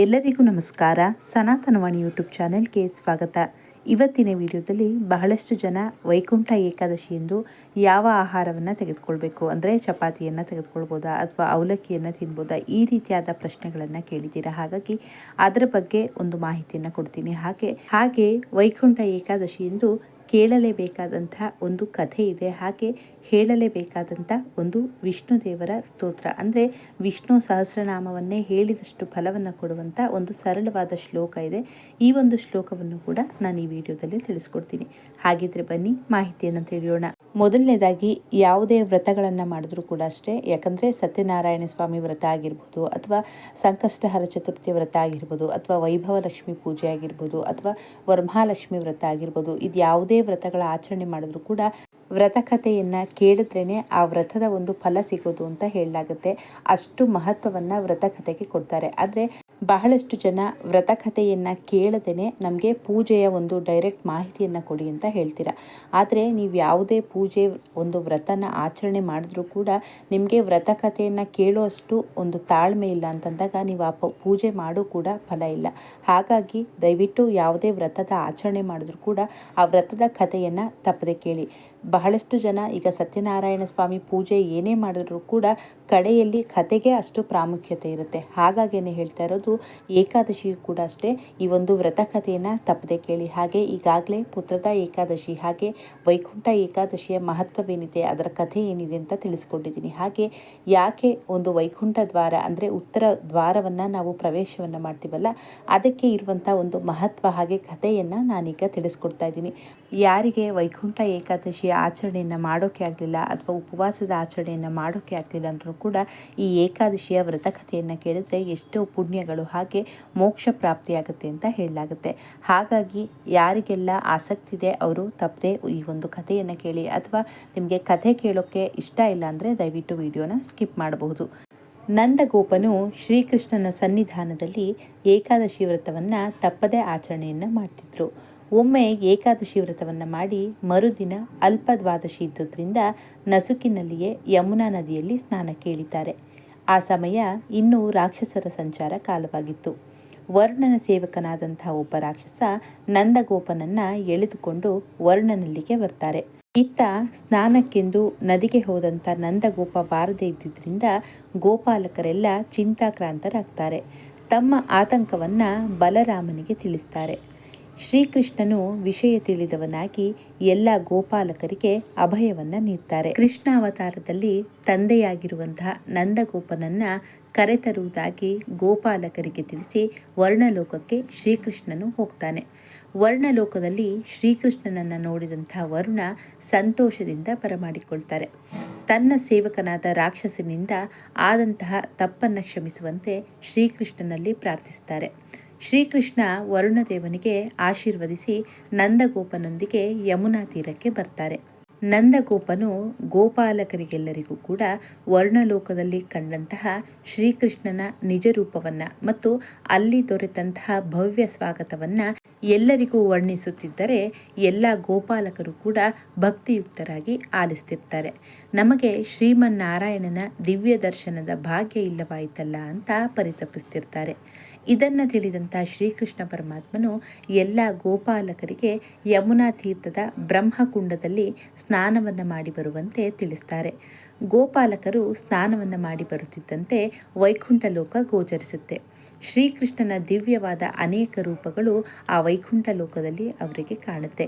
ಎಲ್ಲರಿಗೂ ನಮಸ್ಕಾರ. ಸನಾತನವಾಣಿ ಯೂಟ್ಯೂಬ್ ಚಾನೆಲ್ಗೆ ಸ್ವಾಗತ. ಇವತ್ತಿನ ವಿಡಿಯೋದಲ್ಲಿ ಬಹಳಷ್ಟು ಜನ ವೈಕುಂಠ ಏಕಾದಶಿ ಎಂದು ಯಾವ ಆಹಾರವನ್ನು ತೆಗೆದುಕೊಳ್ಬೇಕು? ಅಂದರೆ ಚಪಾತಿಯನ್ನು ತೆಗೆದುಕೊಳ್ಬೋದಾ? ಅಥವಾ ಅವಲಕ್ಕಿಯನ್ನು ತಿನ್ಬೋದಾ? ಈ ರೀತಿಯಾದ ಪ್ರಶ್ನೆಗಳನ್ನು ಕೇಳಿದ್ದೀರಾ? ಹಾಗಾಗಿ ಅದರ ಬಗ್ಗೆ ಒಂದು ಮಾಹಿತಿಯನ್ನು ಕೊಡ್ತೀನಿ. ಹಾಗೆ ಹಾಗೆ ವೈಕುಂಠ ಏಕಾದಶಿ ಎಂದು ಕೇಳಲೇಬೇಕಾದಂತಹ ಒಂದು ಕಥೆ ಇದೆ. ಹಾಗೆ ಹೇಳಲೇಬೇಕಾದಂಥ ಒಂದು ವಿಷ್ಣು ದೇವರ ಸ್ತೋತ್ರ. ಅಂದರೆ ವಿಷ್ಣು ಸಹಸ್ರನಾಮವನ್ನೇ ಹೇಳಿದಷ್ಟು ಫಲವನ್ನು ಕೊಡುವಂಥ ಒಂದು ಸರಳವಾದ ಶ್ಲೋಕ ಇದೆ. ಈ ಒಂದು ಶ್ಲೋಕವನ್ನು ಕೂಡ ನಾನು ಈ ವಿಡಿಯೋದಲ್ಲಿ ತಿಳಿಸ್ಕೊಡ್ತೀನಿ. ಹಾಗಿದ್ರೆ ಬನ್ನಿ, ಮಾಹಿತಿಯನ್ನು ತಿಳಿಯೋಣ. ಮೊದಲನೇದಾಗಿ ಯಾವುದೇ ವ್ರತಗಳನ್ನು ಮಾಡಿದ್ರೂ ಕೂಡ ಅಷ್ಟೇ. ಯಾಕಂದರೆ ಸತ್ಯನಾರಾಯಣ ಸ್ವಾಮಿ ವ್ರತ ಆಗಿರ್ಬೋದು, ಅಥವಾ ಸಂಕಷ್ಟಹರ ಚತುರ್ಥಿ ವ್ರತ ಆಗಿರ್ಬೋದು, ಅಥವಾ ವೈಭವ ಲಕ್ಷ್ಮಿ ಪೂಜೆ ಆಗಿರ್ಬೋದು, ಅಥವಾ ವರ್ಮಹಾಲಕ್ಷ್ಮಿ ವ್ರತ ಆಗಿರ್ಬೋದು, ಇದು ಯಾವುದೇ ವ್ರತಗಳ ಆಚರಣೆ ಮಾಡಿದ್ರೂ ಕೂಡ ವ್ರತಕಥೆಯನ್ನು ಕೇಳಿದ್ರೇ ಆ ವ್ರತದ ಒಂದು ಫಲ ಸಿಗೋದು ಅಂತ ಹೇಳಲಾಗುತ್ತೆ. ಅಷ್ಟು ಮಹತ್ವವನ್ನು ವ್ರತಕಥೆಗೆ ಕೊಡ್ತಾರೆ. ಆದರೆ ಬಹಳಷ್ಟು ಜನ ವ್ರತಕಥೆಯನ್ನು ಕೇಳದೇ ನಮಗೆ ಪೂಜೆಯ ಒಂದು ಡೈರೆಕ್ಟ್ ಮಾಹಿತಿಯನ್ನು ಕೊಡಿ ಅಂತ ಹೇಳ್ತೀರಾ? ಆದರೆ ನೀವು ಯಾವುದೇ ಪೂಜೆ ಒಂದು ವ್ರತನ ಆಚರಣೆ ಮಾಡಿದ್ರೂ ಕೂಡ ನಿಮಗೆ ವ್ರತಕಥೆಯನ್ನು ಕೇಳುವಷ್ಟು ಒಂದು ತಾಳ್ಮೆ ಇಲ್ಲ ಅಂತಂದಾಗ ನೀವು ಆ ಪೂಜೆ ಮಾಡೋ ಕೂಡ ಫಲ ಇಲ್ಲ. ಹಾಗಾಗಿ ದಯವಿಟ್ಟು ಯಾವುದೇ ವ್ರತದ ಆಚರಣೆ ಮಾಡಿದ್ರೂ ಕೂಡ ಆ ವ್ರತದ ಕಥೆಯನ್ನು ತಪ್ಪದೆ ಕೇಳಿ. ಬಹಳಷ್ಟು ಜನ ಈಗ ಸತ್ಯನಾರಾಯಣ ಸ್ವಾಮಿ ಪೂಜೆ ಏನೇ ಮಾಡಿದ್ರು ಕೂಡ ಕಡೆಯಲ್ಲಿ ಕತೆಗೆ ಅಷ್ಟು ಪ್ರಾಮುಖ್ಯತೆ ಇರುತ್ತೆ. ಹಾಗಾಗೇನೆ ಹೇಳ್ತಾ ಇರೋದು ಏಕಾದಶಿಯು ಕೂಡ ಅಷ್ಟೇ, ಈ ಒಂದು ವ್ರತ ಕಥೆಯನ್ನು ತಪ್ಪದೆ ಕೇಳಿ. ಹಾಗೆ ಈಗಾಗಲೇ ಪುತ್ರದ ಏಕಾದಶಿ, ಹಾಗೆ ವೈಕುಂಠ ಏಕಾದಶಿಯ ಮಹತ್ವವೇನಿದೆ, ಅದರ ಕಥೆ ಏನಿದೆ ಅಂತ ತಿಳಿಸ್ಕೊಂಡಿದ್ದೀನಿ. ಹಾಗೆ ಯಾಕೆ ಒಂದು ವೈಕುಂಠ ದ್ವಾರ ಅಂದರೆ ಉತ್ತರ ದ್ವಾರವನ್ನು ನಾವು ಪ್ರವೇಶವನ್ನು ಮಾಡ್ತೀವಲ್ಲ, ಅದಕ್ಕೆ ಇರುವಂಥ ಒಂದು ಮಹತ್ವ ಹಾಗೆ ಕಥೆಯನ್ನು ನಾನೀಗ ತಿಳಿಸ್ಕೊಡ್ತಾ ಇದ್ದೀನಿ. ಯಾರಿಗೆ ವೈಕುಂಠ ಏಕಾದಶಿಯ ಆಚರಣೆಯನ್ನು ಮಾಡೋಕೆ ಆಗಲಿಲ್ಲ ಅಥವಾ ಉಪವಾಸದ ಆಚರಣೆಯನ್ನು ಮಾಡೋಕೆ ಆಗಲಿಲ್ಲ ಅಂದರೂ ಕೂಡ ಈ ಏಕಾದಶಿಯ ವ್ರತಕಥೆಯನ್ನು ಕೇಳಿದರೆ ಎಷ್ಟೋ ಪುಣ್ಯಗಳು ಹಾಗೆ ಮೋಕ್ಷ ಪ್ರಾಪ್ತಿಯಾಗುತ್ತೆ ಅಂತ ಹೇಳಲಾಗುತ್ತೆ. ಹಾಗಾಗಿ ಯಾರಿಗೆಲ್ಲ ಆಸಕ್ತಿ ಇದೆ ಅವರು ತಪ್ಪದೆ ಈ ಒಂದು ಕಥೆಯನ್ನು ಕೇಳಿ ಅಥವಾ ನಿಮಗೆ ಕಥೆ ಕೇಳೋಕ್ಕೆ ಇಷ್ಟ ಇಲ್ಲ ಅಂದರೆ ದಯವಿಟ್ಟು ವಿಡಿಯೋನ ಸ್ಕಿಪ್ ಮಾಡಬಹುದು. ನಂದಗೋಪನು ಶ್ರೀಕೃಷ್ಣನ ಸನ್ನಿಧಾನದಲ್ಲಿ ಏಕಾದಶಿ ವ್ರತವನ್ನು ತಪ್ಪದೇ ಆಚರಣೆಯನ್ನು ಮಾಡ್ತಿದ್ರು. ಒಮ್ಮೆ ಏಕಾದಶಿ ವ್ರತವನ್ನು ಮಾಡಿ ಮರುದಿನ ಅಲ್ಪ ದ್ವಾದಶಿ ಇದ್ದುದರಿಂದ ನಸುಕಿನಲ್ಲಿಯೇ ಯಮುನಾ ನದಿಯಲ್ಲಿ ಸ್ನಾನಕ್ಕೆ ಇಳಿತಾರೆ. ಆ ಸಮಯ ಇನ್ನೂ ರಾಕ್ಷಸರ ಸಂಚಾರ ಕಾಲವಾಗಿತ್ತು. ವರ್ಣನ ಸೇವಕನಾದಂತಹ ಒಬ್ಬ ರಾಕ್ಷಸ ನಂದಗೋಪನನ್ನ ಎಳೆದುಕೊಂಡು ವರ್ಣನಲ್ಲಿಗೆ ಬರ್ತಾರೆ. ಇತ್ತ ಸ್ನಾನಕ್ಕೆಂದು ನದಿಗೆ ಹೋದಂಥ ನಂದಗೋಪ ಬಾರದೇ ಇದ್ದಿದ್ದರಿಂದ ಗೋಪಾಲಕರೆಲ್ಲ ಚಿಂತಾಕ್ರಾಂತರಾಗ್ತಾರೆ. ತಮ್ಮ ಆತಂಕವನ್ನ ಬಲರಾಮನಿಗೆ ತಿಳಿಸ್ತಾರೆ. ಶ್ರೀಕೃಷ್ಣನು ವಿಷಯ ತಿಳಿದವನಾಗಿ ಎಲ್ಲ ಗೋಪಾಲಕರಿಗೆ ಅಭಯವನ್ನ ನೀಡ್ತಾರೆ. ಕೃಷ್ಣಾವತಾರದಲ್ಲಿ ತಂದೆಯಾಗಿರುವಂತಹ ನಂದಗೋಪನನ್ನ ಕರೆತರುವುದಾಗಿ ಗೋಪಾಲಕರಿಗೆ ತಿಳಿಸಿ ವರ್ಣಲೋಕಕ್ಕೆ ಶ್ರೀಕೃಷ್ಣನು ಹೋಗ್ತಾನೆ. ವರ್ಣಲೋಕದಲ್ಲಿ ಶ್ರೀಕೃಷ್ಣನನ್ನ ನೋಡಿದಂತಹ ವರುಣ ಸಂತೋಷದಿಂದ ಬರಮಾಡಿಕೊಳ್ತಾರೆ. ತನ್ನ ಸೇವಕನಾದ ರಾಕ್ಷಸನಿಂದ ಆದಂತಹ ತಪ್ಪನ್ನು ಕ್ಷಮಿಸುವಂತೆ ಶ್ರೀಕೃಷ್ಣನಲ್ಲಿ ಪ್ರಾರ್ಥಿಸ್ತಾರೆ. ಶ್ರೀಕೃಷ್ಣ ವರುಣದೇವನಿಗೆ ಆಶೀರ್ವದಿಸಿ ನಂದಗೋಪನೊಂದಿಗೆ ಯಮುನಾ ತೀರಕ್ಕೆ ಬರ್ತಾರೆ. ನಂದಗೋಪನು ಗೋಪಾಲಕರಿಗೆಲ್ಲರಿಗೂ ಕೂಡ ವರ್ಣಲೋಕದಲ್ಲಿ ಕಂಡಂತಹ ಶ್ರೀಕೃಷ್ಣನ ನಿಜ ರೂಪವನ್ನ ಮತ್ತು ಅಲ್ಲಿ ದೊರೆತಂತಹ ಭವ್ಯ ಸ್ವಾಗತವನ್ನ ಎಲ್ಲರಿಗೂ ವರ್ಣಿಸುತ್ತಿದ್ದರೆ ಎಲ್ಲ ಗೋಪಾಲಕರು ಕೂಡ ಭಕ್ತಿಯುಕ್ತರಾಗಿ ಆಲಿಸ್ತಿರ್ತಾರೆ. ನಮಗೆ ಶ್ರೀಮನ್ನಾರಾಯಣನ ದಿವ್ಯ ದರ್ಶನದ ಭಾಗ್ಯ ಇಲ್ಲವಾಯಿತಲ್ಲ ಅಂತ ಪರಿತಪಿಸ್ತಿರ್ತಾರೆ. ಇದನ್ನು ತಿಳಿದಂಥ ಶ್ರೀಕೃಷ್ಣ ಪರಮಾತ್ಮನು ಎಲ್ಲ ಗೋಪಾಲಕರಿಗೆ ಯಮುನಾ ತೀರ್ಥದ ಬ್ರಹ್ಮಕುಂಡದಲ್ಲಿ ಸ್ನಾನವನ್ನು ಮಾಡಿ ಬರುವಂತೆ ತಿಳಿಸ್ತಾರೆ. ಗೋಪಾಲಕರು ಸ್ನಾನವನ್ನು ಮಾಡಿ ಬರುತ್ತಿದ್ದಂತೆ ವೈಕುಂಠ ಲೋಕ ಗೋಚರಿಸುತ್ತೆ. ಶ್ರೀಕೃಷ್ಣನ ದಿವ್ಯವಾದ ಅನೇಕ ರೂಪಗಳು ಆ ವೈಕುಂಠ ಲೋಕದಲ್ಲಿ ಅವರಿಗೆ ಕಾಣುತ್ತೆ.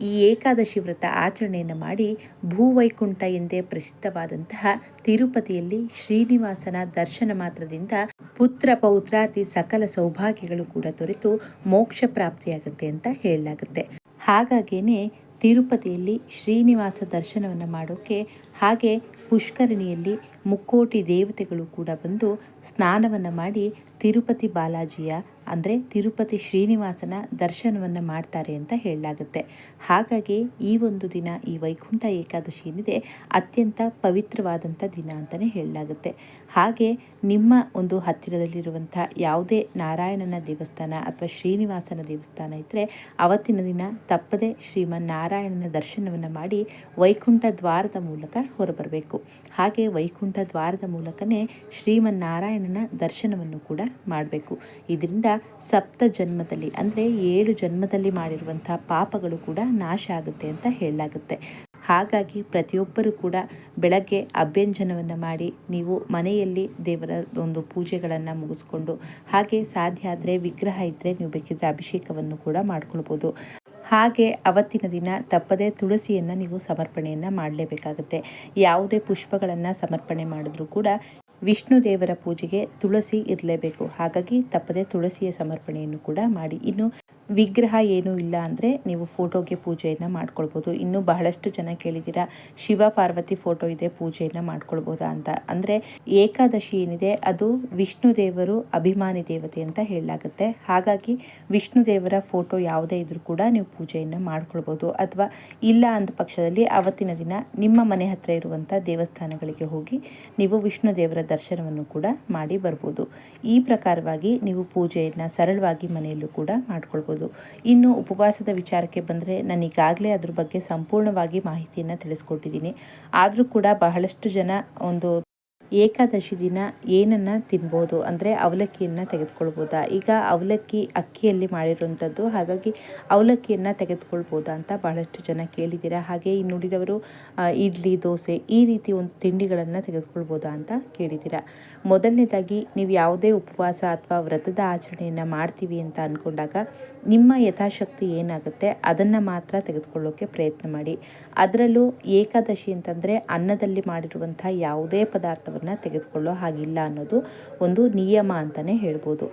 ಈ ಏಕಾದಶಿ ವ್ರತ ಆಚರಣೆಯನ್ನು ಮಾಡಿ ಭೂವೈಕುಂಠ ಎಂದೇ ಪ್ರಸಿದ್ಧವಾದಂತಹ ತಿರುಪತಿಯಲ್ಲಿ ಶ್ರೀನಿವಾಸನ ದರ್ಶನ ಮಾತ್ರದಿಂದ ಪುತ್ರ ಪೌತ್ರಾತಿ ಸಕಲ ಸೌಭಾಗ್ಯಗಳು ಕೂಡ ದೊರೆತು ಮೋಕ್ಷ ಪ್ರಾಪ್ತಿಯಾಗುತ್ತೆ ಅಂತ ಹೇಳಲಾಗುತ್ತೆ. ಹಾಗಾಗಿಯೇ ತಿರುಪತಿಯಲ್ಲಿ ಶ್ರೀನಿವಾಸ ದರ್ಶನವನ್ನು ಮಾಡೋಕ್ಕೆ ಹಾಗೆ ಪುಷ್ಕರಣಿಯಲ್ಲಿ ಮುಕ್ಕೋಟಿ ದೇವತೆಗಳು ಕೂಡ ಬಂದು ಸ್ನಾನವನ್ನು ಮಾಡಿ ತಿರುಪತಿ ಬಾಲಾಜಿಯ ಅಂದರೆ ತಿರುಪತಿ ಶ್ರೀನಿವಾಸನ ದರ್ಶನವನ್ನು ಮಾಡ್ತಾರೆ ಅಂತ ಹೇಳಲಾಗುತ್ತೆ. ಹಾಗಾಗಿ ಈ ಒಂದು ದಿನ, ಈ ವೈಕುಂಠ ಏಕಾದಶಿ ಏನಿದೆ, ಅತ್ಯಂತ ಪವಿತ್ರವಾದಂಥ ದಿನ ಅಂತಲೇ ಹೇಳಲಾಗುತ್ತೆ. ಹಾಗೆ ನಿಮ್ಮ ಒಂದು ಹತ್ತಿರದಲ್ಲಿರುವಂಥ ಯಾವುದೇ ನಾರಾಯಣನ ದೇವಸ್ಥಾನ ಅಥವಾ ಶ್ರೀನಿವಾಸನ ದೇವಸ್ಥಾನ ಇದ್ದರೆ ಅವತ್ತಿನ ದಿನ ತಪ್ಪದೆ ಶ್ರೀಮನ್ ನಾರಾಯಣನ ದರ್ಶನವನ್ನು ಮಾಡಿ ವೈಕುಂಠ ದ್ವಾರದ ಮೂಲಕ ಹೊರಬರಬೇಕು. ಹಾಗೆ ವೈಕುಂಠ ದ್ವಾರದ ಮೂಲಕನೇ ಶ್ರೀಮನ್ನಾರಾಯಣನ ದರ್ಶನವನ್ನು ಕೂಡ ಮಾಡಬೇಕು. ಇದರಿಂದ ಸಪ್ತ ಜನ್ಮದಲ್ಲಿ, ಅಂದರೆ ಏಳು ಜನ್ಮದಲ್ಲಿ ಮಾಡಿರುವಂಥ ಪಾಪಗಳು ಕೂಡ ನಾಶ ಆಗುತ್ತೆ ಅಂತ ಹೇಳಲಾಗುತ್ತೆ. ಹಾಗಾಗಿ ಪ್ರತಿಯೊಬ್ಬರೂ ಕೂಡ ಬೆಳಗ್ಗೆ ಅಭ್ಯಂಜನವನ್ನು ಮಾಡಿ, ನೀವು ಮನೆಯಲ್ಲಿ ದೇವರ ಒಂದು ಪೂಜೆಗಳನ್ನು ಮುಗಿಸ್ಕೊಂಡು, ಹಾಗೆ ಸಾಧ್ಯ ಆದರೆ ವಿಗ್ರಹ ಇದ್ದರೆ ನೀವು ಬೇಕಿದ್ರೆ ಅಭಿಷೇಕವನ್ನು ಕೂಡ ಮಾಡ್ಕೊಳ್ಬೋದು. ಹಾಗೆ ಅವತ್ತಿನ ದಿನ ತಪ್ಪದೇ ತುಳಸಿಯನ್ನು ನೀವು ಸಮರ್ಪಣೆಯನ್ನು ಮಾಡಲೇಬೇಕಾಗುತ್ತೆ. ಯಾವುದೇ ಪುಷ್ಪಗಳನ್ನು ಸಮರ್ಪಣೆ ಮಾಡಿದ್ರೂ ಕೂಡ ವಿಷ್ಣು ದೇವರ ಪೂಜೆಗೆ ತುಳಸಿ ಇರಲೇಬೇಕು. ಹಾಗಾಗಿ ತಪ್ಪದೆ ತುಳಸಿಯ ಸಮರ್ಪಣೆಯನ್ನು ಕೂಡ ಮಾಡಿ. ಇನ್ನು ವಿಗ್ರಹ ಏನೂ ಇಲ್ಲ ಅಂದರೆ ನೀವು ಫೋಟೋಗೆ ಪೂಜೆಯನ್ನು ಮಾಡ್ಕೊಳ್ಬೋದು. ಇನ್ನು ಬಹಳಷ್ಟು ಜನ ಕೇಳಿದ್ದೀರಾ, ಶಿವ ಪಾರ್ವತಿ ಫೋಟೋ ಇದೆ, ಪೂಜೆಯನ್ನು ಮಾಡ್ಕೊಳ್ಬೋದಾ ಅಂತ. ಅಂದರೆ ಏಕಾದಶಿ ಏನಿದೆ, ಅದು ವಿಷ್ಣು ದೇವರು ಅಭಿಮಾನಿ ದೇವತೆ ಅಂತ ಹೇಳಲಾಗುತ್ತೆ. ಹಾಗಾಗಿ ವಿಷ್ಣು ದೇವರ ಫೋಟೋ ಯಾವುದೇ ಇದ್ರೂ ಕೂಡ ನೀವು ಪೂಜೆಯನ್ನು ಮಾಡ್ಕೊಳ್ಬೋದು. ಅಥವಾ ಇಲ್ಲ ಅಂದ ಪಕ್ಷದಲ್ಲಿ ಅವತ್ತಿನ ದಿನ ನಿಮ್ಮ ಮನೆ ಹತ್ರ ಇರುವಂಥ ದೇವಸ್ಥಾನಗಳಿಗೆ ಹೋಗಿ ನೀವು ವಿಷ್ಣು ದೇವರ ದರ್ಶನವನ್ನು ಕೂಡ ಮಾಡಿ ಬರ್ಬೋದು. ಈ ಪ್ರಕಾರವಾಗಿ ನೀವು ಪೂಜೆಯನ್ನು ಸರಳವಾಗಿ ಮನೆಯಲ್ಲೂ ಕೂಡ ಮಾಡ್ಕೊಳ್ಬೋದು. ಇನ್ನು ಉಪವಾಸದ ವಿಚಾರಕ್ಕೆ ಬಂದರೆ ನಾನು ಈಗಾಗಲೇ ಅದ್ರ ಬಗ್ಗೆ ಸಂಪೂರ್ಣವಾಗಿ ಮಾಹಿತಿಯನ್ನು ತಿಳಿಸ್ಕೊಟ್ಟಿದ್ದೀನಿ. ಆದರೂ ಕೂಡ ಬಹಳಷ್ಟು ಜನ ಒಂದು ಏಕಾದಶಿ ದಿನ ಏನನ್ನು ತಿನ್ಬೋದು? ಅಂದರೆ ಅವಲಕ್ಕಿಯನ್ನು ತೆಗೆದುಕೊಳ್ಬೋದಾ? ಈಗ ಅವಲಕ್ಕಿ ಅಕ್ಕಿಯಲ್ಲಿ ಮಾಡಿರುವಂಥದ್ದು ಹಾಗಾಗಿ ಅವಲಕ್ಕಿಯನ್ನು ತೆಗೆದುಕೊಳ್ಬೋದಾ ಅಂತ ಬಹಳಷ್ಟು ಜನ ಕೇಳಿದ್ದೀರಾ? ಹಾಗೆ ಇನ್ನುಳಿದವರು ಇಡ್ಲಿ, ದೋಸೆ ಈ ರೀತಿ ಒಂದು ತಿಂಡಿಗಳನ್ನು ತೆಗೆದುಕೊಳ್ಬೋದಾ ಅಂತ ಕೇಳಿದ್ದೀರಾ? ಮೊದಲನೇದಾಗಿ ನೀವು ಯಾವುದೇ ಉಪವಾಸ ಅಥವಾ ವ್ರತದ ಆಚರಣೆಯನ್ನು ಮಾಡ್ತೀವಿ ಅಂತ ಅಂದ್ಕೊಂಡಾಗ ನಿಮ್ಮ ಯಥಾಶಕ್ತಿ ಏನಾಗುತ್ತೆ ಅದನ್ನು ಮಾತ್ರ ತೆಗೆದುಕೊಳ್ಳೋಕ್ಕೆ ಪ್ರಯತ್ನ ಮಾಡಿ. ಅದರಲ್ಲೂ ಏಕಾದಶಿ ಅಂತಂದರೆ ಅನ್ನದಲ್ಲಿ ಮಾಡಿರುವಂಥ ಯಾವುದೇ ಪದಾರ್ಥವನ್ನು ತೆಗೆದುಕೊಳ್ಳೋ ಹಾಗಿಲ್ಲ ಅನ್ನೋದು ಒಂದು ನಿಯಮ ಅಂತಲೇ ಹೇಳ್ಬೋದು.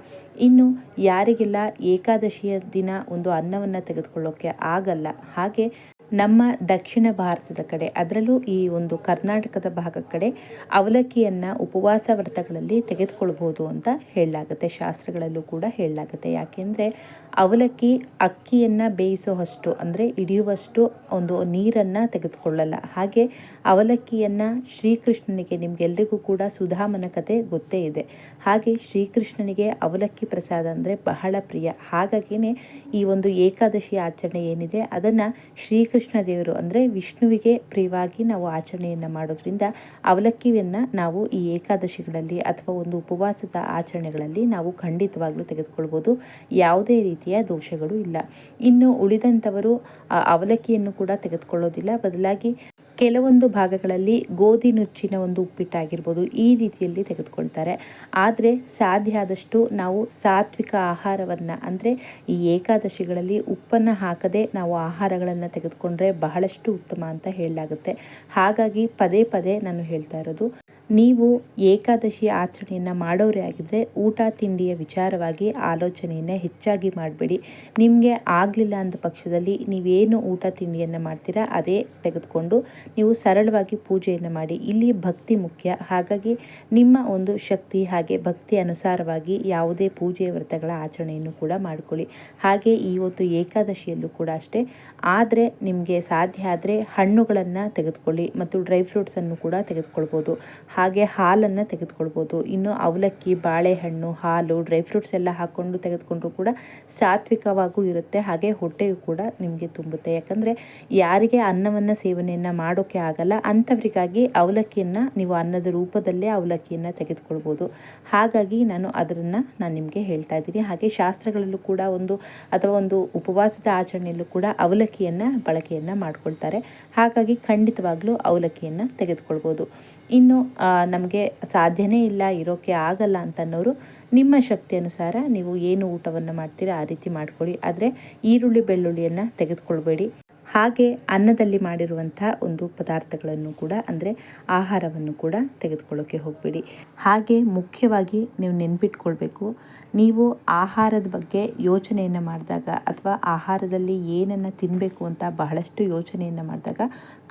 ಇನ್ನು ಯಾರಿಗೆಲ್ಲ ಏಕಾದಶಿಯ ದಿನ ಒಂದು ಅನ್ನವನ್ನು ತೆಗೆದುಕೊಳ್ಳೋಕ್ಕೆ ಆಗಲ್ಲ, ಹಾಗೆ ನಮ್ಮ ದಕ್ಷಿಣ ಭಾರತದ ಕಡೆ, ಅದರಲ್ಲೂ ಈ ಒಂದು ಕರ್ನಾಟಕದ ಭಾಗ ಕಡೆ ಅವಲಕ್ಕಿಯನ್ನು ಉಪವಾಸ ವ್ರತಗಳಲ್ಲಿ ತೆಗೆದುಕೊಳ್ಬೋದು ಅಂತ ಹೇಳಲಾಗುತ್ತೆ, ಶಾಸ್ತ್ರಗಳಲ್ಲೂ ಕೂಡ ಹೇಳಲಾಗುತ್ತೆ. ಯಾಕೆಂದರೆ ಅವಲಕ್ಕಿ ಅಕ್ಕಿಯನ್ನು ಬೇಯಿಸುವಷ್ಟು, ಅಂದರೆ ಹಿಡಿಯುವಷ್ಟು ಒಂದು ನೀರನ್ನು ತೆಗೆದುಕೊಳ್ಳಲ್ಲ. ಹಾಗೆ ಅವಲಕ್ಕಿಯನ್ನು ಶ್ರೀಕೃಷ್ಣನಿಗೆ ನಿಮಗೆಲ್ಲರಿಗೂ ಕೂಡ ಸುಧಾಮನ ಕತೆ ಗೊತ್ತೇ ಇದೆ. ಹಾಗೆ ಶ್ರೀಕೃಷ್ಣನಿಗೆ ಅವಲಕ್ಕಿ ಪ್ರಸಾದ ಅಂದರೆ ಬಹಳ ಪ್ರಿಯ. ಹಾಗಾಗಿಯೇ ಈ ಒಂದು ಏಕಾದಶಿ ಆಚರಣೆ ಏನಿದೆ, ಅದನ್ನು ಶ್ರೀಕೃಷ್ಣ ಶ್ರೀಕೃಷ್ಣ ದೇವರು ಅಂದರೆ ವಿಷ್ಣುವಿಗೆ ಪ್ರಿಯವಾಗಿ ನಾವು ಆಚರಣೆಯನ್ನು ಮಾಡೋದ್ರಿಂದ ಅವಲಕ್ಕಿಯನ್ನು ನಾವು ಈ ಏಕಾದಶಿಗಳಲ್ಲಿ ಅಥವಾ ಒಂದು ಉಪವಾಸದ ಆಚರಣೆಗಳಲ್ಲಿ ನಾವು ಖಂಡಿತವಾಗ್ಲೂ ತೆಗೆದುಕೊಳ್ಬೋದು. ಯಾವುದೇ ರೀತಿಯ ದೋಷಗಳು ಇಲ್ಲ. ಇನ್ನು ಉಳಿದಂಥವರು ಅವಲಕ್ಕಿಯನ್ನು ಕೂಡ ತೆಗೆದುಕೊಳ್ಳೋದಿಲ್ಲ. ಬದಲಾಗಿ ಕೆಲವೊಂದು ಭಾಗಗಳಲ್ಲಿ ಗೋಧಿ ನುಚ್ಚಿನ ಒಂದು ಉಪ್ಪಿಟ್ಟಾಗಿರ್ಬೋದು ಈ ರೀತಿಯಲ್ಲಿ ತೆಗೆದುಕೊಳ್ತಾರೆ. ಆದರೆ ಸಾಧ್ಯ ಆದಷ್ಟು ನಾವು ಸಾತ್ವಿಕ ಆಹಾರವನ್ನು, ಅಂದರೆ ಈ ಏಕಾದಶಿಗಳಲ್ಲಿ ಉಪ್ಪನ್ನು ಹಾಕದೆ ನಾವು ಆಹಾರಗಳನ್ನು ತೆಗೆದುಕೊಂಡ್ರೆ ಬಹಳಷ್ಟು ಉತ್ತಮ ಅಂತ ಹೇಳಲಾಗುತ್ತೆ. ಹಾಗಾಗಿ ಪದೇ ಪದೇ ನಾನು ಹೇಳ್ತಾ ಇರೋದು ನೀವು ಏಕಾದಶಿ ಆಚರಣೆಯನ್ನು ಮಾಡೋರೇ ಆಗಿದ್ದರೆ ಊಟ ತಿಂಡಿಯ ವಿಚಾರವಾಗಿ ಆಲೋಚನೆಯನ್ನು ಹೆಚ್ಚಾಗಿ ಮಾಡಬೇಡಿ. ನಿಮಗೆ ಆಗಲಿಲ್ಲ ಅಂದ ಪಕ್ಷದಲ್ಲಿ ನೀವೇನು ಊಟ ತಿಂಡಿಯನ್ನು ಮಾಡ್ತೀರಾ ಅದೇ ತೆಗೆದುಕೊಂಡು ನೀವು ಸರಳವಾಗಿ ಪೂಜೆಯನ್ನು ಮಾಡಿ. ಇಲ್ಲಿ ಭಕ್ತಿ ಮುಖ್ಯ. ಹಾಗಾಗಿ ನಿಮ್ಮ ಒಂದು ಶಕ್ತಿ ಹಾಗೆ ಭಕ್ತಿ ಅನುಸಾರವಾಗಿ ಯಾವುದೇ ಪೂಜೆ ವ್ರತಗಳ ಆಚರಣೆಯನ್ನು ಕೂಡ ಮಾಡಿಕೊಳ್ಳಿ. ಹಾಗೆ ಈ ಏಕಾದಶಿಯಲ್ಲೂ ಕೂಡ ಅಷ್ಟೇ. ಆದರೆ ನಿಮಗೆ ಸಾಧ್ಯ ಆದರೆ ಹಣ್ಣುಗಳನ್ನು ತೆಗೆದುಕೊಳ್ಳಿ ಮತ್ತು ಡ್ರೈ ಫ್ರೂಟ್ಸನ್ನು ಕೂಡ ತೆಗೆದುಕೊಳ್ಬೋದು. ಹಾಗೆ ಹಾಲನ್ನು ತೆಗೆದುಕೊಳ್ಬೋದು. ಇನ್ನು ಅವಲಕ್ಕಿ, ಬಾಳೆಹಣ್ಣು, ಹಾಲು ಡ್ರೈ ಫ್ರೂಟ್ಸ್ ಎಲ್ಲ ಹಾಕ್ಕೊಂಡು ತೆಗೆದುಕೊಂಡ್ರೂ ಕೂಡ ಸಾತ್ವಿಕವಾಗೂ ಇರುತ್ತೆ. ಹಾಗೆ ಹೊಟ್ಟೆಯು ಕೂಡ ನಿಮಗೆ ತುಂಬುತ್ತೆ. ಯಾಕಂದರೆ ಯಾರಿಗೆ ಅನ್ನವನ್ನು ಸೇವನೆಯನ್ನು ಮಾಡೋಕ್ಕೆ ಆಗಲ್ಲ, ಅಂಥವರಿಗಾಗಿ ಅವಲಕ್ಕಿಯನ್ನು ನೀವು ಅನ್ನದ ರೂಪದಲ್ಲೇ ಅವಲಕ್ಕಿಯನ್ನು ತೆಗೆದುಕೊಳ್ಬೋದು. ಹಾಗಾಗಿ ನಾನು ಅದನ್ನು ನಾನು ನಿಮಗೆ ಹೇಳ್ತಾ ಇದ್ದೀನಿ. ಹಾಗೆ ಶಾಸ್ತ್ರಗಳಲ್ಲೂ ಕೂಡ ಒಂದು ಅಥವಾ ಒಂದು ಉಪವಾಸದ ಆಚರಣೆಯಲ್ಲೂ ಕೂಡ ಅವಲಕ್ಕಿಯನ್ನು ಬಳಕೆಯನ್ನು ಮಾಡ್ಕೊಳ್ತಾರೆ. ಹಾಗಾಗಿ ಖಂಡಿತವಾಗ್ಲೂ ಅವಲಕ್ಕಿಯನ್ನು ತೆಗೆದುಕೊಳ್ಬೋದು. ಇನ್ನು ನಮಗೆ ಸಾಧ್ಯನೇ ಇಲ್ಲ ಇರೋಕ್ಕೆ ಆಗಲ್ಲ ಅಂತನ್ನೋರು ನಿಮ್ಮ ಶಕ್ತಿ ಅನುಸಾರ ನೀವು ಏನು ಊಟವನ್ನು ಮಾಡ್ತೀರಾ ಆ ರೀತಿ ಮಾಡ್ಕೊಳ್ಳಿ. ಆದರೆ ಈರುಳ್ಳಿ ಬೆಳ್ಳುಳ್ಳಿಯನ್ನು ತೆಗೆದುಕೊಳ್ಬೇಡಿ. ಹಾಗೆ ಅನ್ನದಲ್ಲಿ ಮಾಡಿರುವಂಥ ಒಂದು ಪದಾರ್ಥಗಳನ್ನು ಕೂಡ, ಅಂದರೆ ಆಹಾರವನ್ನು ಕೂಡ ತೆಗೆದುಕೊಳ್ಳೋಕ್ಕೆ ಹೋಗಬೇಡಿ. ಹಾಗೆ ಮುಖ್ಯವಾಗಿ ನೀವು ನೆನ್ಪಿಟ್ಕೊಳ್ಬೇಕು, ನೀವು ಆಹಾರದ ಬಗ್ಗೆ ಯೋಚನೆಯನ್ನು ಮಾಡಿದಾಗ ಅಥವಾ ಆಹಾರದಲ್ಲಿ ಏನನ್ನು ತಿನ್ನಬೇಕು ಅಂತ ಬಹಳಷ್ಟು ಯೋಚನೆಯನ್ನು ಮಾಡಿದಾಗ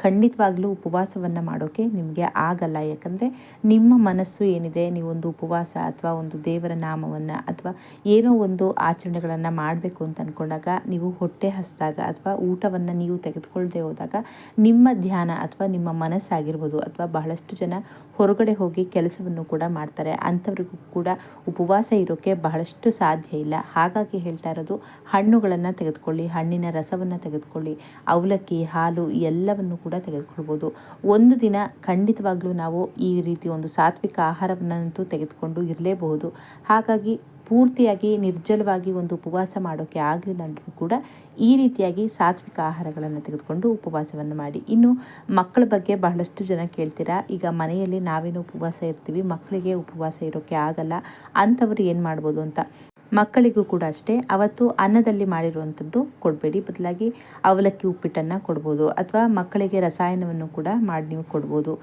ಖಂಡಿತವಾಗ್ಲೂ ಉಪವಾಸವನ್ನು ಮಾಡೋಕ್ಕೆ ನಿಮಗೆ ಆಗಲ್ಲ. ಯಾಕಂದರೆ ನಿಮ್ಮ ಮನಸ್ಸು ಏನಿದೆ, ನೀವೊಂದು ಉಪವಾಸ ಅಥವಾ ಒಂದು ದೇವರ ನಾಮವನ್ನು ಅಥವಾ ಏನೋ ಒಂದು ಆಚರಣೆಗಳನ್ನು ಮಾಡಬೇಕು ಅಂತ ಅಂದ್ಕೊಂಡಾಗ ನೀವು ಹೊಟ್ಟೆ ಹಸಿದಾಗ ಅಥವಾ ಊಟವನ್ನು ನೀವು ತೆಗೆದುಕೊಳ್ಳದೆ ಹೋದಾಗ ನಿಮ್ಮ ಧ್ಯಾನ ಅಥವಾ ನಿಮ್ಮ ಮನಸ್ಸಾಗಿರ್ಬೋದು ಅಥವಾ ಬಹಳಷ್ಟು ಜನ ಹೊರಗಡೆ ಹೋಗಿ ಕೆಲಸವನ್ನು ಕೂಡ ಮಾಡ್ತಾರೆ. ಅಂಥವ್ರಿಗೂ ಕೂಡ ಉಪವಾಸ ಇರೋಕ್ಕೆ ಬಹಳಷ್ಟು ಸಾಧ್ಯ ಇಲ್ಲ. ಹಾಗಾಗಿ ಹೇಳ್ತಾ ಇರೋದು, ಹಣ್ಣುಗಳನ್ನು ತೆಗೆದುಕೊಳ್ಳಿ, ಹಣ್ಣಿನ ರಸವನ್ನು ತೆಗೆದುಕೊಳ್ಳಿ, ಅವಲಕ್ಕಿ, ಹಾಲು ಎಲ್ಲವನ್ನು ಕೂಡ ತೆಗೆದುಕೊಳ್ಬೋದು. ಒಂದು ದಿನ ಖಂಡಿತವಾಗ್ಲೂ ನಾವು ಈ ರೀತಿ ಒಂದು ಸಾತ್ವಿಕ ಆಹಾರವನ್ನಂತೂ ತೆಗೆದುಕೊಂಡು ಇರಲೇಬಹುದು. ಹಾಗಾಗಿ ಪೂರ್ತಿಯಾಗಿ ನಿರ್ಜಲವಾಗಿ ಒಂದು ಉಪವಾಸ ಮಾಡೋಕ್ಕೆ ಆಗಲಿಲ್ಲ ಅಂದರೂ ಕೂಡ ಈ ರೀತಿಯಾಗಿ ಸಾತ್ವಿಕ ಆಹಾರಗಳನ್ನು ತೆಗೆದುಕೊಂಡು ಉಪವಾಸವನ್ನು ಮಾಡಿ. ಇನ್ನು ಮಕ್ಕಳ ಬಗ್ಗೆ ಬಹಳಷ್ಟು ಜನ ಕೇಳ್ತೀರಾ, ಈಗ ಮನೆಯಲ್ಲಿ ನಾವೇನು ಉಪವಾಸ ಇರ್ತೀವಿ, ಮಕ್ಕಳಿಗೆ ಉಪವಾಸ ಇರೋಕ್ಕೆ ಆಗಲ್ಲ, ಅಂಥವ್ರು ಏನು ಮಾಡ್ಬೋದು ಅಂತ? ಮಕ್ಕಳಿಗೂ ಕೂಡ ಅಷ್ಟೇ, ಅವತ್ತು ಅನ್ನದಲ್ಲಿ ಮಾಡಿರುವಂಥದ್ದು ಕೊಡಬೇಡಿ, ಬದಲಾಗಿ ಅವಲಕ್ಕಿ ಉಪ್ಪಿಟ್ಟನ್ನು ಕೊಡ್ಬೋದು, ಅಥವಾ ಮಕ್ಕಳಿಗೆ ರಸಾಯನವನ್ನು ಕೂಡ ಮಾಡಿ ನೀವು ಕೊಡ್ಬೋದು.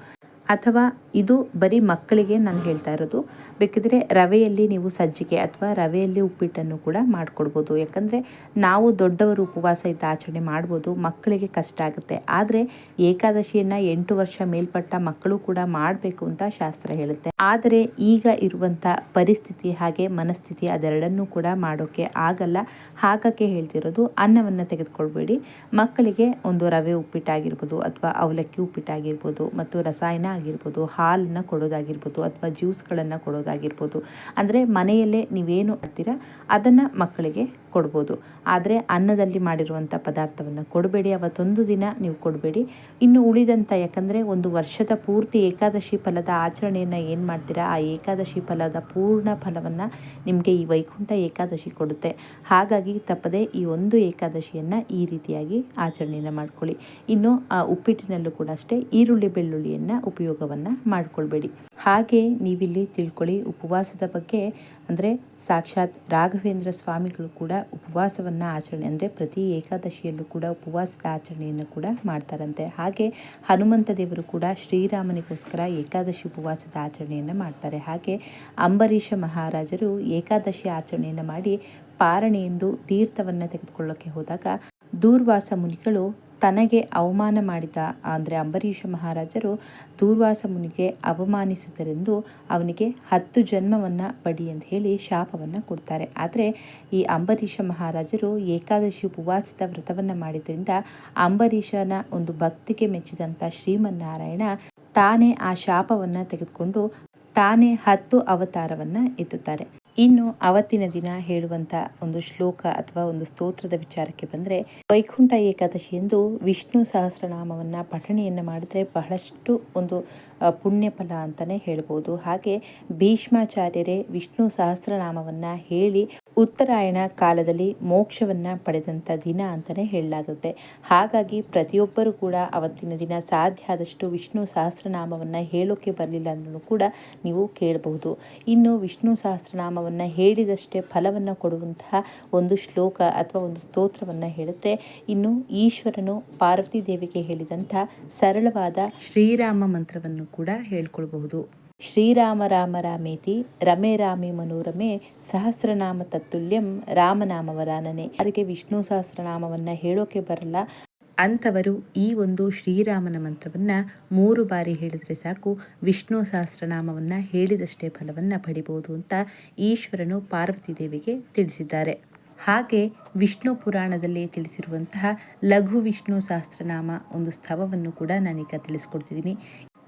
ಅಥವಾ ಇದು ಬರೀ ಮಕ್ಕಳಿಗೆ ನಾನು ಹೇಳ್ತಾ ಇರೋದು. ಬೇಕಿದ್ರೆ ರವೆಯಲ್ಲಿ ನೀವು ಸಜ್ಜಿಗೆ ಅಥವಾ ರವೆಯಲ್ಲಿ ಉಪ್ಪಿಟ್ಟನ್ನು ಕೂಡ ಮಾಡಿಕೊಡ್ಬೋದು. ಯಾಕಂದರೆ ನಾವು ದೊಡ್ಡವರು ಉಪವಾಸ ಇದ್ದ ಆಚರಣೆ ಮಾಡ್ಬೋದು, ಮಕ್ಕಳಿಗೆ ಕಷ್ಟ ಆಗುತ್ತೆ. ಆದರೆ ಏಕಾದಶಿಯನ್ನು ಎಂಟು ವರ್ಷ ಮೇಲ್ಪಟ್ಟ ಮಕ್ಕಳು ಕೂಡ ಮಾಡಬೇಕು ಅಂತ ಶಾಸ್ತ್ರ ಹೇಳುತ್ತೆ. ಆದರೆ ಈಗ ಇರುವಂಥ ಪರಿಸ್ಥಿತಿ ಹಾಗೆ ಮನಸ್ಥಿತಿ ಅದೆರಡನ್ನೂ ಕೂಡ ಮಾಡೋಕ್ಕೆ ಆಗಲ್ಲ. ಹಾಗಕ್ಕೆ ಹೇಳ್ತಿರೋದು ಅನ್ನವನ್ನು ತೆಗೆದುಕೊಳ್ಬೇಡಿ. ಮಕ್ಕಳಿಗೆ ಒಂದು ರವೆ ಉಪ್ಪಿಟ್ಟಾಗಿರ್ಬೋದು ಅಥವಾ ಅವಲಕ್ಕಿ ಉಪ್ಪಿಟ್ಟಾಗಿರ್ಬೋದು ಮತ್ತು ರಸಾಯನ ಆಗಿರ್ಬೋದು ಹಾಲನ್ನು ಕೊಡೋದಾಗಿರ್ಬೋದು ಅಥವಾ ಜ್ಯೂಸ್ಗಳನ್ನು ಕೊಡೋದಾಗಿರ್ಬೋದು. ಅಂದರೆ ಮನೆಯಲ್ಲೇ ನೀವೇನು ಮಾಡ್ತೀರ ಅದನ್ನು ಮಕ್ಕಳಿಗೆ ಕೊಡ್ಬೋದು. ಆದರೆ ಅನ್ನದಲ್ಲಿ ಮಾಡಿರುವಂಥ ಪದಾರ್ಥವನ್ನು ಕೊಡಬೇಡಿ. ಅವತ್ತೊಂದು ದಿನ ನೀವು ಕೊಡಬೇಡಿ. ಇನ್ನು ಉಳಿದಂಥ ಯಾಕಂದರೆ ಒಂದು ವರ್ಷದ ಪೂರ್ತಿ ಏಕಾದಶಿ ಫಲದ ಆಚರಣೆಯನ್ನು ಏನು ಮಾಡ್ತೀರಾ? ಆ ಏಕಾದಶಿ ಫಲದ ಪೂರ್ಣ ಫಲವನ್ನು ನಿಮಗೆ ಈ ವೈಕುಂಠ ಏಕಾದಶಿ ಕೊಡುತ್ತೆ. ಹಾಗಾಗಿ ತಪ್ಪದೆ ಈ ಒಂದು ಏಕಾದಶಿಯನ್ನು ಈ ರೀತಿಯಾಗಿ ಆಚರಣೆಯನ್ನು ಮಾಡ್ಕೊಳ್ಳಿ. ಇನ್ನು, ಆ, ಉಪ್ಪಿಟ್ಟಿನಲ್ಲೂ ಕೂಡ ಅಷ್ಟೇ ಈರುಳ್ಳಿ ಬೆಳ್ಳುಳ್ಳಿಯನ್ನು ಉಪಯೋಗವನ್ನು ಮಾಡ್ಕೊಳ್ಬೇಡಿ. ಹಾಗೆ ನೀವಿಲ್ಲಿ ತಿಳ್ಕೊಳ್ಳಿ ಉಪವಾಸದ ಬಗ್ಗೆ. ಅಂದರೆ ಸಾಕ್ಷಾತ್ ರಾಘವೇಂದ್ರ ಸ್ವಾಮಿಗಳು ಕೂಡ ಉಪವಾಸವನ್ನು ಆಚರಣೆ, ಅಂದರೆ ಪ್ರತಿ ಏಕಾದಶಿಯಲ್ಲೂ ಕೂಡ ಉಪವಾಸದ ಆಚರಣೆಯನ್ನು ಕೂಡ ಮಾಡ್ತಾರಂತೆ. ಹಾಗೆ ಹನುಮಂತ ದೇವರು ಕೂಡ ಶ್ರೀರಾಮನಿಗೋಸ್ಕರ ಏಕಾದಶಿ ಉಪವಾಸದ ಆಚರಣೆಯನ್ನು ಮಾಡ್ತಾರೆ. ಹಾಗೆ ಅಂಬರೀಷ ಮಹಾರಾಜರು ಏಕಾದಶಿ ಆಚರಣೆಯನ್ನು ಮಾಡಿ ಪಾರಣೆ ಎಂದು ತೀರ್ಥವನ್ನು ತೆಗೆದುಕೊಳ್ಳೋಕ್ಕೆ ಹೋದಾಗ ದೂರ್ವಾಸ ಮುನಿಗಳು ತನಗೆ ಅವಮಾನ ಮಾಡಿದ ಅಂದರೆ ಅಂಬರೀಷ ಮಹಾರಾಜರು ದೂರ್ವಾಸ ಮುನಿಗೆ ಅವಮಾನಿಸಿದರೆಂದು ಅವನಿಗೆ ಹತ್ತು ಜನ್ಮವನ್ನು ಪಡಿ ಅಂತ ಹೇಳಿ ಶಾಪವನ್ನು ಕೊಡ್ತಾರೆ. ಆದರೆ ಈ ಅಂಬರೀಷ ಮಹಾರಾಜರು ಏಕಾದಶಿ ಉಪವಾಸಿತ ವ್ರತವನ್ನು ಮಾಡಿದ್ರಿಂದ ಅಂಬರೀಷನ ಒಂದು ಭಕ್ತಿಗೆ ಮೆಚ್ಚಿದಂಥ ಶ್ರೀಮನ್ನಾರಾಯಣ ತಾನೇ ಆ ಶಾಪವನ್ನು ತೆಗೆದುಕೊಂಡು ತಾನೇ ಹತ್ತು ಅವತಾರವನ್ನು ಎತ್ತುತ್ತಾರೆ. ಇನ್ನು ಅವತ್ತಿನ ದಿನ ಹೇಳುವಂಥ ಒಂದು ಶ್ಲೋಕ ಅಥವಾ ಒಂದು ಸ್ತೋತ್ರದ ವಿಚಾರಕ್ಕೆ ಬಂದರೆ, ವೈಕುಂಠ ಏಕಾದಶಿ ಎಂದು ವಿಷ್ಣು ಸಹಸ್ರನಾಮವನ್ನು ಪಠಣೆಯನ್ನು ಮಾಡಿದ್ರೆ ಬಹಳಷ್ಟು ಒಂದು ಪುಣ್ಯ ಫಲ ಅಂತಲೇ ಹೇಳ್ಬೋದು. ಹಾಗೆ ಭೀಷ್ಮಾಚಾರ್ಯರೇ ವಿಷ್ಣು ಸಹಸ್ರನಾಮವನ್ನು ಹೇಳಿ ಉತ್ತರಾಯಣ ಕಾಲದಲ್ಲಿ ಮೋಕ್ಷವನ್ನು ಪಡೆದಂಥ ದಿನ ಅಂತಲೇ ಹೇಳಲಾಗುತ್ತೆ. ಹಾಗಾಗಿ ಪ್ರತಿಯೊಬ್ಬರೂ ಕೂಡ ಅವತ್ತಿನ ದಿನ ಸಾಧ್ಯ ಆದಷ್ಟು ವಿಷ್ಣು ಸಹಸ್ರನಾಮವನ್ನು ಹೇಳೋಕ್ಕೆ ಬರಲಿಲ್ಲ ಅಂದ್ರೂ ಕೂಡ ನೀವು ಕೇಳಬಹುದು. ಇನ್ನು ವಿಷ್ಣು ಸಹಸ್ರನಾಮವನ್ನು ಹೇಳಿದಷ್ಟೇ ಫಲವನ್ನು ಕೊಡುವಂತಹ ಒಂದು ಶ್ಲೋಕ ಅಥವಾ ಒಂದು ಸ್ತೋತ್ರವನ್ನು ಹೇಳುತ್ತೆ. ಇನ್ನು ಈಶ್ವರನು ಪಾರ್ವತಿ ದೇವಿಗೆ ಹೇಳಿದಂಥ ಸರಳವಾದ ಶ್ರೀರಾಮ ಮಂತ್ರವನ್ನು ಕೂಡ ಹೇಳ್ಕೊಳ್ಬಹುದು. ಶ್ರೀರಾಮ ರಾಮ ರಾಮೇತಿ ರಮೆ ರಾಮಿ ಮನೋರಮೆ ಸಹಸ್ರನಾಮ ತತ್ತುಲ್ಯಂ ರಾಮನಾಮವರಾನನೆ ಅದಕ್ಕೆ ವಿಷ್ಣು ಸಹಸ್ರನಾಮವನ್ನು ಹೇಳೋಕೆ ಬರಲ್ಲ ಅಂಥವರು ಈ ಒಂದು ಶ್ರೀರಾಮನ ಮಂತ್ರವನ್ನು ಮೂರು ಬಾರಿ ಹೇಳಿದರೆ ಸಾಕು. ವಿಷ್ಣು ಸಹಸ್ರನಾಮವನ್ನು ಹೇಳಿದಷ್ಟೇ ಫಲವನ್ನು ಪಡಿಬೋದು ಅಂತ ಈಶ್ವರನು ಪಾರ್ವತಿ ದೇವಿಗೆ ತಿಳಿಸಿದ್ದಾರೆ. ಹಾಗೆ ವಿಷ್ಣು ಪುರಾಣದಲ್ಲಿ ತಿಳಿಸಿರುವಂತಹ ಲಘು ವಿಷ್ಣು ಸಹಸ್ರನಾಮ ಒಂದು ಸ್ತವವನ್ನು ಕೂಡ ನಾನೀಗ ತಿಳಿಸ್ಕೊಡ್ತಿದ್ದೀನಿ.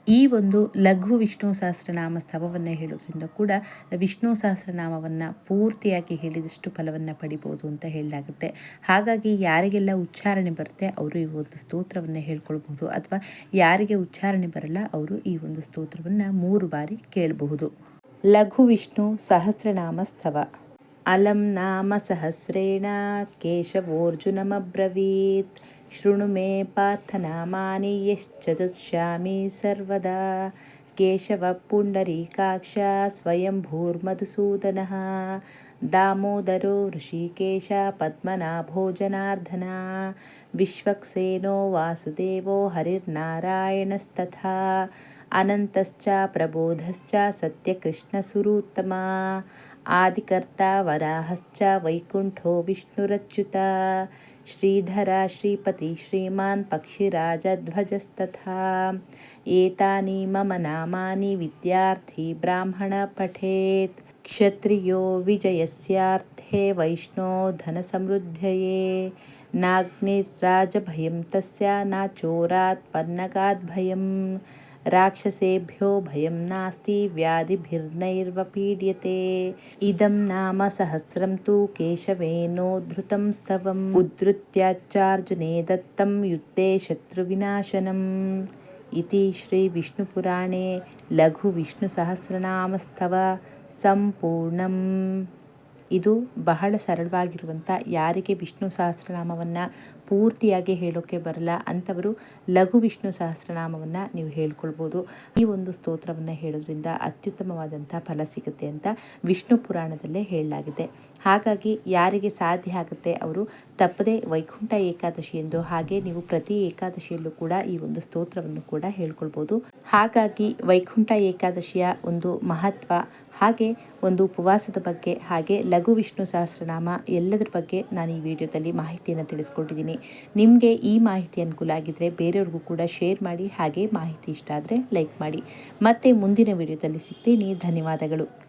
ಈ ಒಂದು ಲಘು ವಿಷ್ಣು ಸಹಸ್ರನಾಮ ಸ್ತವವನ್ನು ಹೇಳೋದ್ರಿಂದ ಕೂಡ ವಿಷ್ಣು ಸಹಸ್ರನಾಮವನ್ನು ಪೂರ್ತಿಯಾಗಿ ಹೇಳಿದಷ್ಟು ಫಲವನ್ನು ಪಡಿಬೋದು ಅಂತ ಹೇಳಲಾಗುತ್ತೆ. ಹಾಗಾಗಿ ಯಾರಿಗೆಲ್ಲ ಉಚ್ಚಾರಣೆ ಬರುತ್ತೆ ಅವರು ಈ ಒಂದು ಸ್ತೋತ್ರವನ್ನು ಹೇಳ್ಕೊಳ್ಬಹುದು. ಅಥವಾ ಯಾರಿಗೆ ಉಚ್ಚಾರಣೆ ಬರಲ್ಲ ಅವರು ಈ ಒಂದು ಸ್ತೋತ್ರವನ್ನು ಮೂರು ಬಾರಿ ಕೇಳಬಹುದು. ಲಘು ವಿಷ್ಣು ಸಹಸ್ರನಾಮ ಸ್ತವ. ಅಲಂ ನಾಮ ಸಹಸ್ರೇಣ ಕೇಶವೋರ್ಜುನಮಬ್ರವೀತ್. शृणु मे पार्थनामानि प्रार्थनामानीयश्चतुमी सर्वदा। केशवपुण्डरीकाक्ष स्वयं भूर्मधुसूदनः दामोदरो ऋषिकेशः पद्मनाभोजनार्धना विश्वक्सेनो वासुदेवो हरिर्नारायणस्तथा। अनन्तश्च प्रबोधश्च सत्यकृष्णसुरूत्तमा। ఆదికర్త వరాహశ్చ వైకుంఠో విష్ణురచ్యుత. శ్రీధరా శ్రీపతి శ్రీమాన్ పక్షిరాజధ్వజస్తథా. ఏతాని మమ నామాని విద్యార్థి బ్రాహ్మణ పఠేత్. క్షత్రియో విజయస్యార్థే వైష్ణో ధన సమృద్ధయే నాగ్నిరాజభయం తస్య నాచోరాత్ పన్నగాద్భయం ರಾಕ್ಷಸೇಭ್ಯೋ ಭಯಂ ನಾಸ್ತಿ ವ್ಯಾಧಿಭಿರ್ನೈರ್ವ ಪೀಡ್ಯತೆ ಇದಂ ನಾಮ ಸಹಸ್ರಂ ತು ಕೇಶವೇನೋದ್ಧತಂ ಸ್ತವಂ ಉದ್ಧತ್ಯಾಚಾರ್ಜುನೇ ದತ್ತಂ ಯುದ್ಧೇ ಶತ್ರುವಿನಾಶನಂ ಇತಿ ಶ್ರೀ ವಿಷ್ಣುಪುರಾಣೇ ಲಘುವಿಷ್ಣುಸಹಸ್ರನಾಮಸ್ತವ ಸಂಪೂರ್ಣಂ ಇದು ಬಹಳ ಸರಳವಾಗಿರುವಂಥ ಯಾರಿಗೆ ವಿಷ್ಣು ಸಹಸ್ರನಾಮವನ್ನು ಪೂರ್ತಿಯಾಗಿ ಹೇಳೋಕ್ಕೆ ಬರಲ್ಲ. ಅಂಥವರು ಲಘು ವಿಷ್ಣು ಸಹಸ್ರನಾಮವನ್ನು ನೀವು ಹೇಳ್ಕೊಳ್ಬೋದು. ಈ ಒಂದು ಸ್ತೋತ್ರವನ್ನು ಹೇಳೋದ್ರಿಂದ ಅತ್ಯುತ್ತಮವಾದಂಥ ಫಲ ಸಿಗುತ್ತೆ ಅಂತ ವಿಷ್ಣು ಪುರಾಣದಲ್ಲೇ ಹೇಳಲಾಗಿದೆ. ಹಾಗಾಗಿ ಯಾರಿಗೆ ಸಾಧ್ಯ ಆಗುತ್ತೆ ಅವರು ತಪ್ಪದೇ ವೈಕುಂಠ ಏಕಾದಶಿ ಎಂದು ಹಾಗೆ ನೀವು ಪ್ರತಿ ಏಕಾದಶಿಯಲ್ಲೂ ಕೂಡ ಈ ಒಂದು ಸ್ತೋತ್ರವನ್ನು ಕೂಡ ಹೇಳ್ಕೊಳ್ಬೋದು. ಹಾಗಾಗಿ ವೈಕುಂಠ ಏಕಾದಶಿಯ ಒಂದು ಮಹತ್ವ ಹಾಗೆ ಒಂದು ಉಪವಾಸದ ಬಗ್ಗೆ ಹಾಗೆ ಲಘು ವಿಷ್ಣು ಸಹಸ್ರನಾಮ ಎಲ್ಲದರ ಬಗ್ಗೆ ನಾನು ಈ ವಿಡಿಯೋದಲ್ಲಿ ಮಾಹಿತಿಯನ್ನು ತಿಳಿಸ್ಕೊಟ್ಟಿದ್ದೀನಿ. ನಿಮಗೆ ಈ ಮಾಹಿತಿ ಅನುಕೂಲ ಆಗಿದ್ದರೆ ಬೇರೆಯವ್ರಿಗೂ ಕೂಡ ಶೇರ್ ಮಾಡಿ, ಹಾಗೆ ಮಾಹಿತಿ ಇಷ್ಟ ಆದರೆ ಲೈಕ್ ಮಾಡಿ. ಮತ್ತೆ ಮುಂದಿನ ವಿಡಿಯೋದಲ್ಲಿ ಸಿಗ್ತೀನಿ. ಧನ್ಯವಾದಗಳು.